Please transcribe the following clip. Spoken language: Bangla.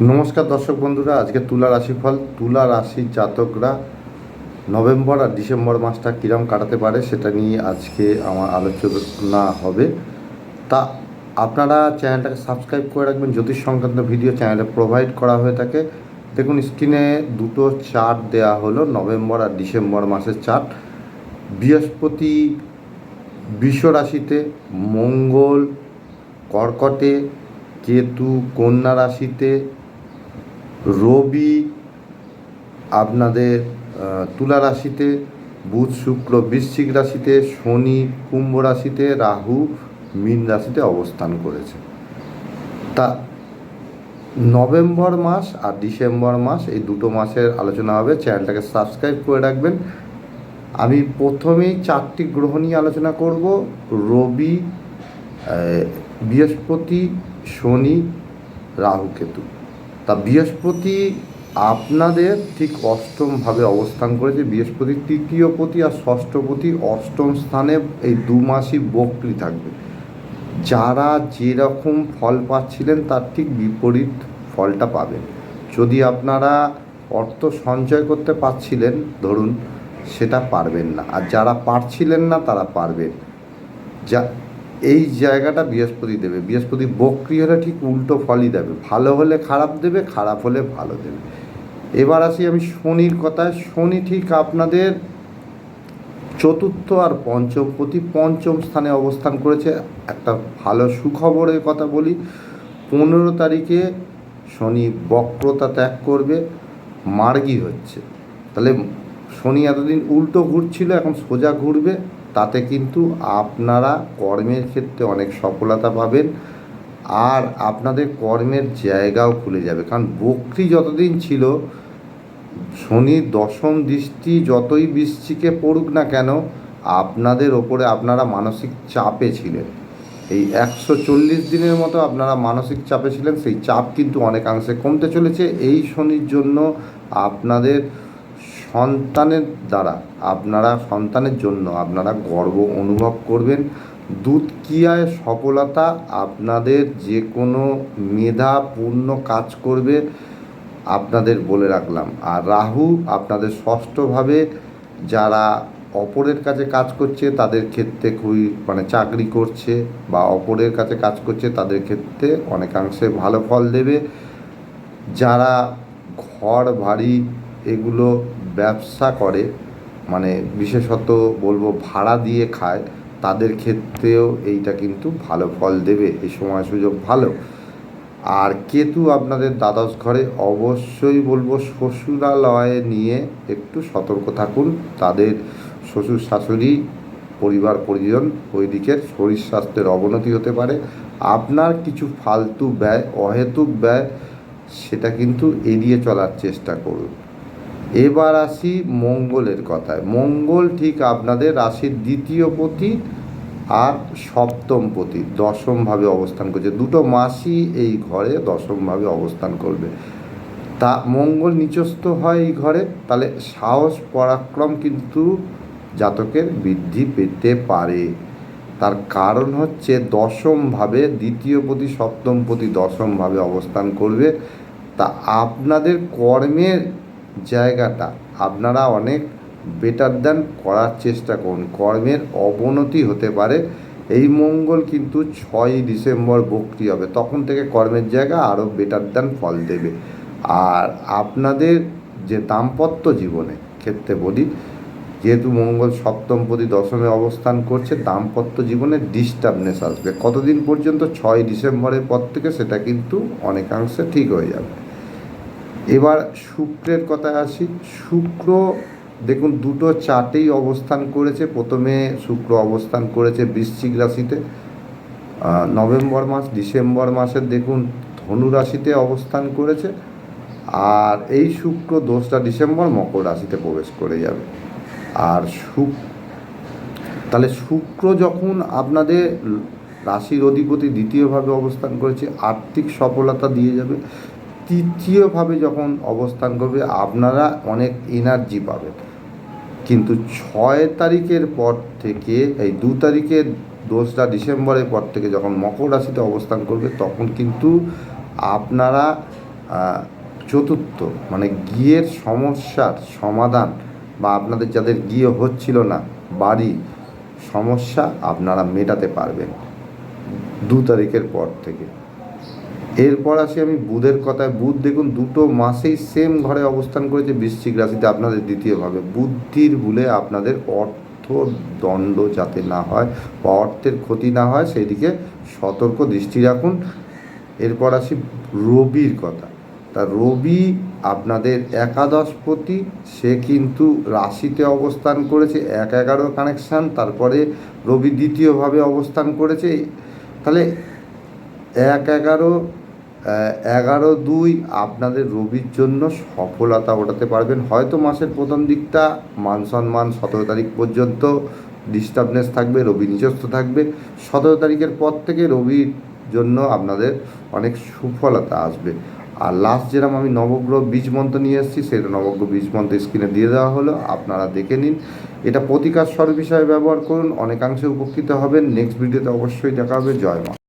নমস্কার দর্শক বন্ধুরা, আজকে তুলা রাশিফল। তুলা রাশির জাতকরা নভেম্বর আর ডিসেম্বর মাসটা কীরম কাটাতে পারে সেটা নিয়ে আজকে আমার আলোচনা হবে। তা আপনারা চ্যানেলটাকে সাবস্ক্রাইব করে রাখবেন। জ্যোতিষ সংক্রান্ত ভিডিও চ্যানেলে প্রোভাইড করা হয়ে থাকে। দেখুন, স্ক্রিনে দুটো চার্ট দেওয়া হলো, নভেম্বর আর ডিসেম্বর মাসের চার্ট। বৃহস্পতি বৃষ রাশিতে, মঙ্গল কর্কটে, কেতু কন্যা রাশিতে রবি আপনাদের তুলা রাশিতে, বুধ, শুক্র, বৃশ্চিক রাশিতে, শনি, কুম্ভ রাশিতে, রাহু, মীন রাশিতে অবস্থান করেছে। তা নভেম্বর মাস আর ডিসেম্বর মাস, এই দুটো মাসের আলোচনা হবে। চ্যানেলটাকে সাবস্ক্রাইব করে রাখবেন। আমি প্রথমেই চারটি গ্রহ নিয়ে আলোচনা করব। রবি বৃহস্পতি, শনি, রাহু, কেতু। বৃহস্পতি আপনাদের ঠিক অষ্টমভাবে অবস্থান করেছে। বৃহস্পতি তৃতীয় পতি আর ষষ্ঠপতি অষ্টম স্থানে এই দু মাসই বক্রি থাকবে। যারা যেরকম ফল পাচ্ছিলেন, তার ঠিক বিপরীত ফলটা পাবেন। যদি আপনারা অর্থ সঞ্চয় করতে পারছিলেন, ধরুন, সেটা পারবেন না। আর যারা পারছিলেন না, তারা পারবেন। যা এই জায়গাটা বৃহস্পতি দেবে। বৃহস্পতি বক্রি হলে ঠিক উল্টো ফলই দেবে। ভালো হলে খারাপ দেবে, খারাপ হলে ভালো দেবে। এবার আসি আমি শনির কথায়। শনি ঠিক আপনাদের চতুর্থ আর পঞ্চম প্রতি পঞ্চম স্থানে অবস্থান করেছে। একটা ভালো সুখবরের কথা বলি। পনেরো তারিখে শনি বক্রতা ত্যাগ করবে। মার্গি হচ্ছে। তাহলে শনি এতদিন উল্টো ঘুরছিল, এখন সোজা ঘুরবে। তাতে কিন্তু আপনারা কর্মের ক্ষেত্রে অনেক সফলতা পাবেন আর আপনাদের কর্মের জায়গাও খুলে যাবে। কারণ বক্রি যতদিন ছিল, শনি দশম দৃষ্টি যতই বৃষ্টিকে পড়ুক না কেন, আপনাদের ওপরে আপনারা মানসিক চাপে ছিলেন। এই একশো চল্লিশ দিনের মতো আপনারা মানসিক চাপে ছিলেন, সেই চাপ কিন্তু অনেকাংশে কমতে চলেছে। এই শনির জন্য আপনাদের সন্তানের দ্বারা, আপনারা সন্তানের জন্য, আপনারা গর্ব অনুভব করবেন। দুধ ক্রিয়ায় সফলতা আপনাদের যে কোনো মেধাপূর্ণ কাজ করবে আপনাদের বলে রাখলাম। আর রাহু আপনাদের ষষ্ঠভাবে যারা অপরের কাছে কাজ করছে, তাদের ক্ষেত্রে খুবই মানে চাকরি করছে বা অপরের কাছে কাজ করছে, তাদের ক্ষেত্রে অনেকাংশে ভালো ফল দেবে। যারা ঘর বাড়ি এগুলো ব্যবসা করে মানে বিশেষত বলব ভাড়া দিয়ে খায়, তাদের ক্ষেত্রেও এইটা কিন্তু ভালো ফল দেবে, এই সময় সুযোগ ভালো। আর কেতু আপনাদের দ্বাদশ ঘরে অবশ্যই বলব শ্বশুরালয়ে নিয়ে একটু সতর্ক থাকুন, তাদের শ্বশুর শাশুড়ি, পরিবার পরিজন ওই দিকের শরীর স্বাস্থ্যের অবনতি হতে পারে। আপনার কিছু ফালতু ব্যয়, অহেতুক ব্যয়, সেটা কিন্তু এড়িয়ে চলার চেষ্টা করুন। এবার আসি মঙ্গলের কথায়। মঙ্গল ঠিক আপনাদের রাশির দ্বিতীয় পতি আর সপ্তম পতি দশমভাবে অবস্থান করছে। দুটো মাসই এই ঘরে দশমভাবে অবস্থান করবে। তা মঙ্গল নিচস্থ হয় এই ঘরে, তাহলে সাহস, পরাক্রম কিন্তু জাতকের বৃদ্ধি পেতে পারে। তার কারণ হচ্ছে দশমভাবে দ্বিতীয় পতি সপ্তম পতি দশমভাবে অবস্থান করবে। তা আপনাদের কর্মের জায়গাটা আপনারা অনেক বেটার দেন করার চেষ্টা করুন। কর্মের অবনতি হতে পারে। এই মঙ্গল কিন্তু ছয়ই ডিসেম্বর বক্রি হবে। তখন থেকে কর্মের জায়গা আরও বেটার দেন ফল দেবে। আর আপনাদের যে দাম্পত্য জীবনে ক্ষেত্রে বলি, যেহেতু মঙ্গল সপ্তম প্রতি দশমে অবস্থান করছে, দাম্পত্য জীবনে ডিস্টার্বনেস আসবে। কতদিন পর্যন্ত ছয় ডিসেম্বরের পর থেকে সেটা কিন্তু অনেকাংশে ঠিক হয়ে যাবে। এবার শুক্রের কথায় আসি। শুক্র, দেখুন, দুটো চার্টেই অবস্থান করেছে। প্রথমে শুক্র অবস্থান করেছে বৃশ্চিক রাশিতে। নভেম্বর মাস, ডিসেম্বর মাসের দেখুন, ধনু রাশিতে অবস্থান করেছে। আর এই শুক্র দোসরা ডিসেম্বর মকর রাশিতে প্রবেশ করে যাবে। আর শুক, তাহলে শুক্র যখন আপনাদের রাশির অধিপতি দ্বিতীয়ভাবে অবস্থান করেছে, আর্থিক সফলতা দিয়ে যাবে। তৃতীয়ভাবে যখন অবস্থান করবে, আপনারা অনেক এনার্জি পাবেন। কিন্তু ছয় তারিখের পর থেকে, এই দু তারিখের দোসরা ডিসেম্বরের পর থেকে যখন মকর রাশিতে অবস্থান করবে, তখন কিন্তু আপনারা চতুর্থ মানে গিয়ের সমস্যার সমাধান বা আপনাদের যাদের গিয়ে হচ্ছিল না, বাড়ি, সমস্যা আপনারা মেটাতে পারবেন দু তারিখের পর থেকে। এরপর আসি আমি বুধের কথায়। বুধ দেখুন, দুটো মাসেই সেম ঘরে অবস্থান করেছে বৃশ্চিক রাশিতে। আপনাদের দ্বিতীয়ভাবে, বুদ্ধির ভুলে আপনাদের অর্থ দণ্ড যাতে না হয় বা অর্থের ক্ষতি না হয় সেই দিকে সতর্ক দৃষ্টি রাখুন। এরপর আসি রবির কথা। তা রবি আপনাদের একাদশপতি, সে কিন্তু রাশিতে অবস্থান করেছে, এক এগারো কানেকশান তারপরে রবি দ্বিতীয়ভাবে অবস্থান করেছে। তাহলে এক এগারো এগারো দুই আপনাদের রবির জন্য সফলতা ওঠাতে পারবেন। হয়তো মাসের প্রথম দিকটা মান সম্মান সতেরো তারিখ পর্যন্ত ডিস্টার্বনেস থাকবে, রবি নিজস্ব থাকবে। সতেরো তারিখের পর থেকে রবির জন্য আপনাদের অনেক সুফলতা আসবে। আর লাস্ট যেরকম আমি নবগ্রহ বীজ মন্ত্র নিয়ে এসেছি, সেটা নবগ্রহ বীজ মন্ত্র স্ক্রিনে দিয়ে দেওয়া হলো। আপনারা দেখে নিন। এটা প্রতিকার স্বরূপ হিসাবে ব্যবহার করুন। অনেকাংশে উপকৃত হবেন। নেক্সট ভিডিওতে অবশ্যই দেখা হবে। জয় মা।